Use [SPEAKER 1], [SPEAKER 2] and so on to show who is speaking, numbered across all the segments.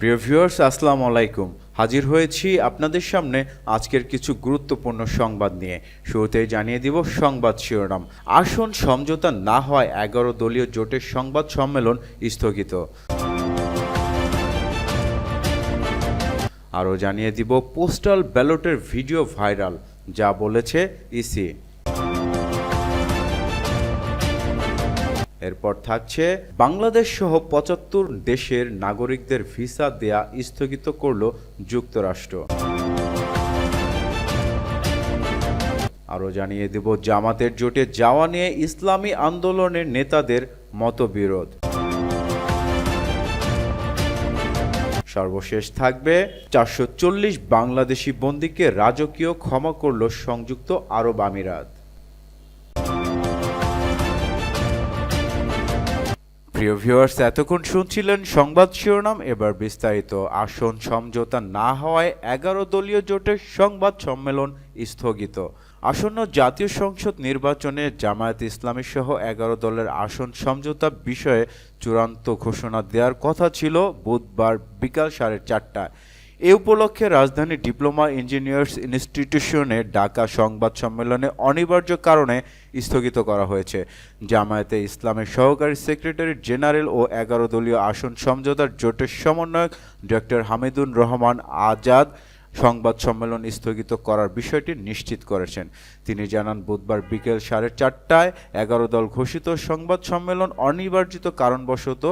[SPEAKER 1] প্রিয় ভিউয়ার্স, আসসালামু আলাইকুম। হাজির হয়েছি আপনাদের সামনে আজকের কিছু গুরুত্বপূর্ণ সংবাদ নিয়ে। শুরুতেই জানিয়ে দিব সংবাদ শিরোনাম। আসন সমঝোতা না হওয়ায় এগারো দলীয় জোটের সংবাদ সম্মেলন স্থগিত। আরও জানিয়ে দিব, পোস্টাল ব্যালটের ভিডিও ভাইরাল, যা বলেছে ইসি। এরপর থাকছে, বাংলাদেশ সহ পঁচাত্তর দেশের নাগরিকদের ভিসা দেয়া স্থগিত করল যুক্তরাষ্ট্র। আরও জানিয়ে দেব, জামাতের জোটে যাওয়া নিয়ে ইসলামী আন্দোলনের নেতাদের মতবিরোধ। সর্বশেষ থাকবে, চারশো চল্লিশ বাংলাদেশি বন্দীকে রাজকীয় ক্ষমা করল সংযুক্ত আরব আমিরাত। প্রিয় ভিউয়ার্স এতক্ষণ শুনছিলেন সংবাদ শিরোনাম। এবার বিস্তারিত আসন সমঝোতা না হওয়ায় এগারো দলীয় জোটের সংবাদ সম্মেলন স্থগিত। আসন্ন জাতীয় সংসদ নির্বাচনে জামায়াত ইসলামী সহ এগারো দলের আসন সমঝোতা বিষয়ে চূড়ান্ত ঘোষণা দেওয়ার কথা ছিল বুধবার বিকাল সাড়ে চারটায়। এ উপলক্ষে রাজধানী ডিপ্লোমা ইঞ্জিনিয়ার্স ইনস্টিটিউশনে ঢাকা সংবাদ সম্মেলনে অনিবার্য কারণে স্থগিত করা হয়েছে। জামায়াতে ইসলামের সহকারী সেক্রেটারি জেনারেল ও এগারো দলীয় আসন সমঝোতার জোটের সমন্বয়ক ডক্টর হামিদুর রহমান আজাদ সংবাদ সম্মেলন স্থগিত করার বিষয়টি নিশ্চিত করেছেন। তিনি জানান, বুধবার বিকেল সাড়ে চারটায় এগারো দল ঘোষিত সংবাদ সম্মেলন অনিবার্জিত কারণবশত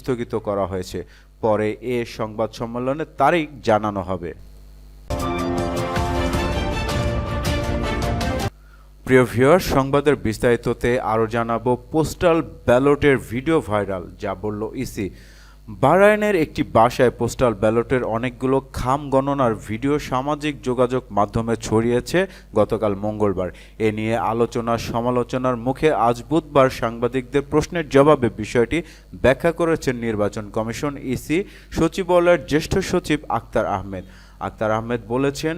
[SPEAKER 1] স্থগিত করা হয়েছে। পরে এ সংবাদ সম্মেলনের তারিখ জানানো হবে। প্রিয় ভিউয়ার সংবাদের বিস্তারিততে আরও জানাব, পোস্টাল ব্যালটের ভিডিও ভাইরাল, যা বলল ইসি। বাহরাইনের একটি বাসায় পোস্টাল ব্যালটের অনেকগুলো খাম গণনার ভিডিও সামাজিক যোগাযোগ মাধ্যমে ছড়িয়েছে গতকাল মঙ্গলবার। এ নিয়ে আলোচনা সমালোচনার মুখে আজ বুধবার সাংবাদিকদের প্রশ্নের জবাবে বিষয়টি ব্যাখ্যা করেছেন নির্বাচন কমিশন ইসি সচিবালয়ের জ্যেষ্ঠ সচিব আক্তার আহমেদ। আক্তার আহমেদ বলেছেন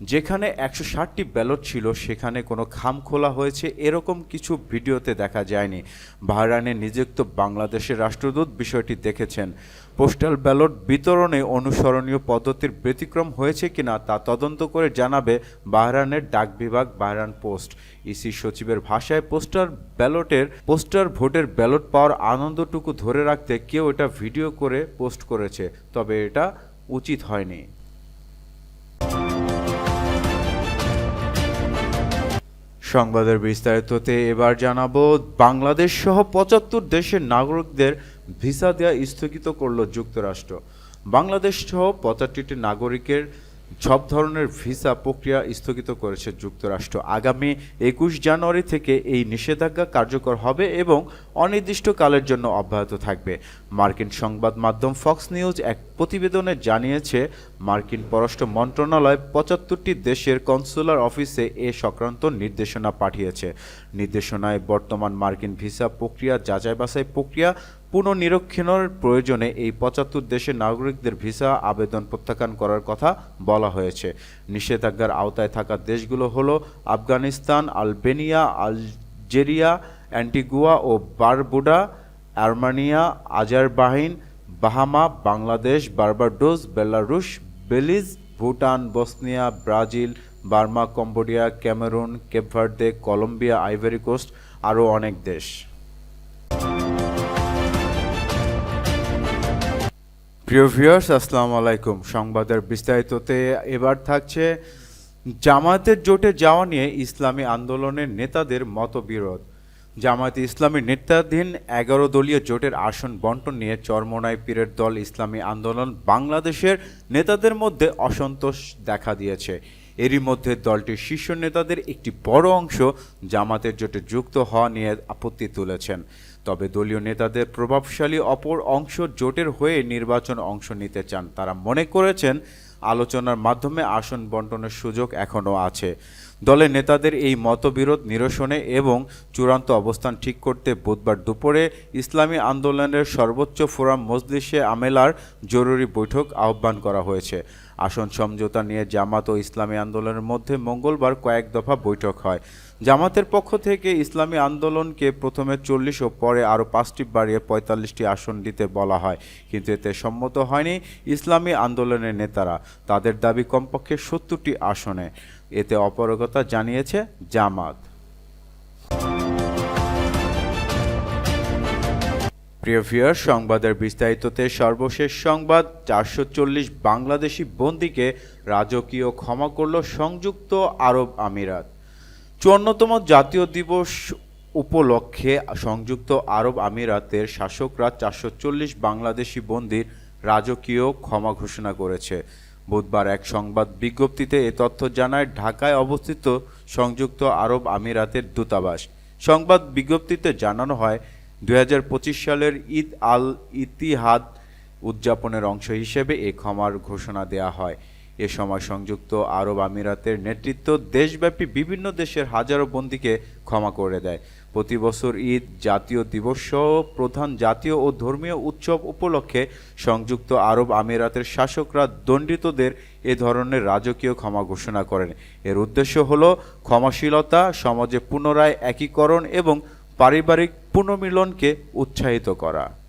[SPEAKER 1] যেখানে একশো ষাটটি ব্যালট ছিল, সেখানে কোনো খাম খোলা হয়েছে, এরকম কিছু ভিডিওতে দেখা যায়নি। বাহরাইনে নিযুক্ত বাংলাদেশের রাষ্ট্রদূত বিষয়টি দেখেছেন। পোস্টাল ব্যালট বিতরণে অনুসরণীয় পদ্ধতির ব্যতিক্রম হয়েছে কিনা তা তদন্ত করে জানাবে বাহরাইনের ডাক বিভাগ বাহরান পোস্ট। ইসি সচিবের ভাষায় পোস্টার ব্যালটের, পোস্টার ভোটের ব্যালট পাওয়ার আনন্দটুকু ধরে রাখতে কেউ এটা ভিডিও করে পোস্ট করেছে, তবে এটা উচিত হয়নি। সংবাদের বিস্তারিততে এবার জানাব, বাংলাদেশ সহ পঁচাত্তর দেশের নাগরিকদের ভিসা দেয়া স্থগিত করল যুক্তরাষ্ট্র। বাংলাদেশ সহ পঁচাত্তরটি নাগরিকের সব ধরনের ভিসা প্রক্রিয়া স্থগিত করেছে যুক্তরাষ্ট্র। আগামী একুশ জানুয়ারি থেকে এই নিষেধাজ্ঞা কার্যকর হবে এবং অনির্দিষ্টকালের জন্য অব্যাহত থাকবে। মার্কিন সংবাদ মাধ্যম ফক্স নিউজ এক প্রতিবেদনে জানিয়েছে, মার্কিন পররাষ্ট্র মন্ত্রণালয় পঁচাত্তরটি দেশের কনসুলার অফিসে এ সংক্রান্ত নির্দেশনা পাঠিয়েছে। নির্দেশনায় বর্তমান মার্কিন ভিসা প্রক্রিয়া যাচাই বাছাই প্রক্রিয়া পুনঃনিরীক্ষণের প্রয়োজনে এই পঁচাত্তর দেশের নাগরিকদের ভিসা আবেদন প্রত্যাখ্যান করার কথা বলা হয়েছে। নিষেধাজ্ঞার আওতায় থাকা দেশগুলো হলো আফগানিস্তান, আলবেনিয়া, আলজেরিয়া, অ্যান্টিগুয়া ও Barbuda, Armenia Azerbaijan Bahama, Bangladesh, Barbados, Belarus, Belize, Bhutan, Bosnia, Brazil, Burma, Cambodia, Cameroon, Cape Verde, Colombia, Ivory Coast আরও অনেক দেশ। প্রিয় ভিউয়ার্স, আসসালামু আলাইকুম। সংবাদের বিস্তারিততে এবার থাকছে জামায়াতের জোটে যাওয়া নিয়ে ইসলামী আন্দোলনের নেতাদের মতবিরোধ। জামায়াতে ইসলামী নেতাধীন এগারো দলীয় জোটের আসন বন্টন নিয়ে চরমোনাই পীরের দল ইসলামী আন্দোলন বাংলাদেশের নেতাদের মধ্যে অসন্তোষ দেখা দিয়েছে। এরই মধ্যে দলটির শীর্ষ নেতাদের একটি বড় অংশ জামাতের জোটে যুক্ত হওয়া নিয়ে আপত্তি তুলেছেন। তবে দলীয় নেতাদের প্রভাবশালী অপর অংশ জোটের হয়ে নির্বাচন অংশ নিতে চান। তারা মনে করেছেন, আলোচনার মাধ্যমে আসন বন্টনের সুযোগ এখনও আছে। দলের নেতাদের এই মতবিরোধ, নিরসনে এবং চূড়ান্ত অবস্থান ঠিক করতে বুধবার দুপুরে ইসলামী আন্দোলনের সর্বোচ্চ ফোরাম মজলিসে আমেলার জরুরি বৈঠক আহ্বান করা হয়েছে। আসন সমঝোতা নিয়ে জামাত ও ইসলামী আন্দোলনের মধ্যে মঙ্গলবার কয়েক দফা বৈঠক হয়। জামাতের পক্ষ থেকে ইসলামী আন্দোলনকে প্রথমে চল্লিশ ও পরে আরও পাঁচটি বাড়িয়ে পঁয়তাল্লিশটি আসন দিতে বলা হয়। কিন্তু এতে সম্মত হয়নি ইসলামী আন্দোলনের নেতারা। তাদের দাবি কমপক্ষে সত্তরটি আসনে। এতে অপারগতা জানিয়েছে জামাত। প্রিয় ভিউয়ার সংবাদের বিস্তারিততে সর্বশেষ সংবাদ, চারশো চল্লিশ বাংলাদেশি বন্দীকে রাজকীয় ক্ষমা করল সংযুক্ত আরব আমিরাত। চুয়ান্নতম জাতীয় দিবস উপলক্ষে সংযুক্ত আরব আমিরাতের শাসকরা চারশো চল্লিশ বাংলাদেশি বন্দির রাজকীয় ক্ষমা ঘোষণা করেছে। বুধবার এক সংবাদ বিজ্ঞপ্তিতে এ তথ্য জানায়, ঢাকায় অবস্থিত সংযুক্ত আরব আমিরাতের দূতাবাস। সংবাদ বিজ্ঞপ্তিতে জানানো হয়, দুই হাজার পঁচিশ সালের ঈদ আল ইতিহাদ উদযাপনের অংশ হিসেবে এ ক্ষমার ঘোষণা দেয়া হয়। এ সময় সংযুক্ত আরব আমিরাতের নেতৃত্ব দেশব্যাপী বিভিন্ন দেশের হাজারো বন্দীকে ক্ষমা করে দেয়। প্রতি বছর ঈদ, জাতীয় দিবস সহ প্রধান জাতীয় ও ধর্মীয় উৎসব উপলক্ষে সংযুক্ত আরব আমিরাতের শাসকরা দণ্ডিতদের এ ধরনের রাজকীয় ক্ষমা ঘোষণা করেন। এর উদ্দেশ্য হল ক্ষমাশীলতা, সমাজে পুনরায় একীকরণ এবং পারিবারিক পুনর্মিলনকে উৎসাহিত করা।